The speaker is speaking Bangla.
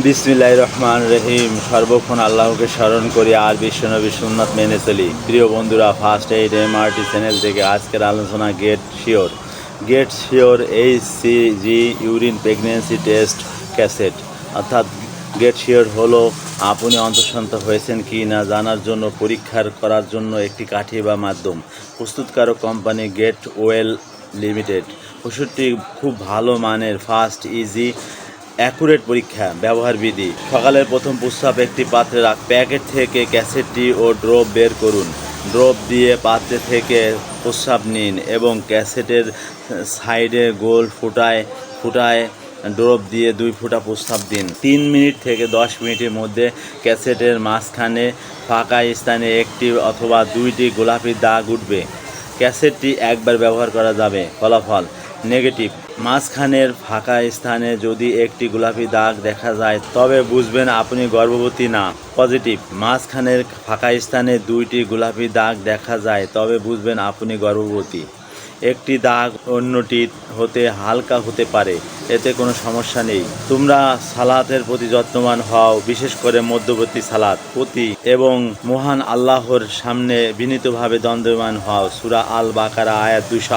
বিসমিল্লাহ রহমান রহিম। সর্বক্ষণ আল্লাহকে স্মরণ করি আর বিশ্বনবী সুন্নত মেনে চলি। প্রিয় বন্ধুরা ফার্স্ট এইড এমআরটি চ্যানেল থেকে আজকের আলোচনা get sure get sure H C G urine pregnancy test cassette অর্থাৎ গেট শিওর হলো, আপনি অন্তঃসন্ত হয়েছেন কি না জানার জন্য, পরীক্ষার করার জন্য একটি কাঠি বা মাধ্যম। প্রস্তুতকারক কোম্পানি গেট ওয়েল লিমিটেড ওষুধটি খুব ভালো মানের ফাস্ট ইজি অ্যাকুরেট পরীক্ষা, ব্যবহার বিধি। সকালের প্রথম প্রস্রাব একটি পাত্রে রাখ প্যাকেট থেকে ক্যাসেটটি ও ড্রপ বের করুন। ড্রপ দিয়ে পাত্রে থেকে প্রস্রাব নিন এবং ক্যাসেটের সাইডে গোল ফুটায় ফুটায় ড্রপ দিয়ে দুই ফুটা প্রস্তাব দিন। তিন মিনিট থেকে দশ মিনিটের মধ্যে ক্যাসেটের মাঝখানে ফাঁকা স্থানে একটি অথবা দুইটি গোলাপি দাগ উঠবে। ক্যাসেটটি একবার ব্যবহার করা যাবে। ফলাফল নেগেটিভ। মাঝখানের ফাঁকা স্থানে যদি একটি গোলাপি দাগ দেখা যায়, তবে বুঝবেন আপনি গর্ভবতী না। পজিটিভ। মাঝখানের ফাঁকা স্থানে দুইটি গোলাপি দাগ দেখা যায়, তবে বুঝবেন আপনি গর্ভবতী। একটি দাগ অন্যটি হতে হালকা হতে পারে, এতে কোনো সমস্যা নেই। তোমরা সালাতের প্রতি যত্নবান হও, বিশেষ করে মধ্যবর্তী সালাত। প্রতি এবং মহান আল্লাহর সামনে বিনীতভাবে দ্বন্দ্বমান হও। সুরা আল বাকারা আয়াত দুশো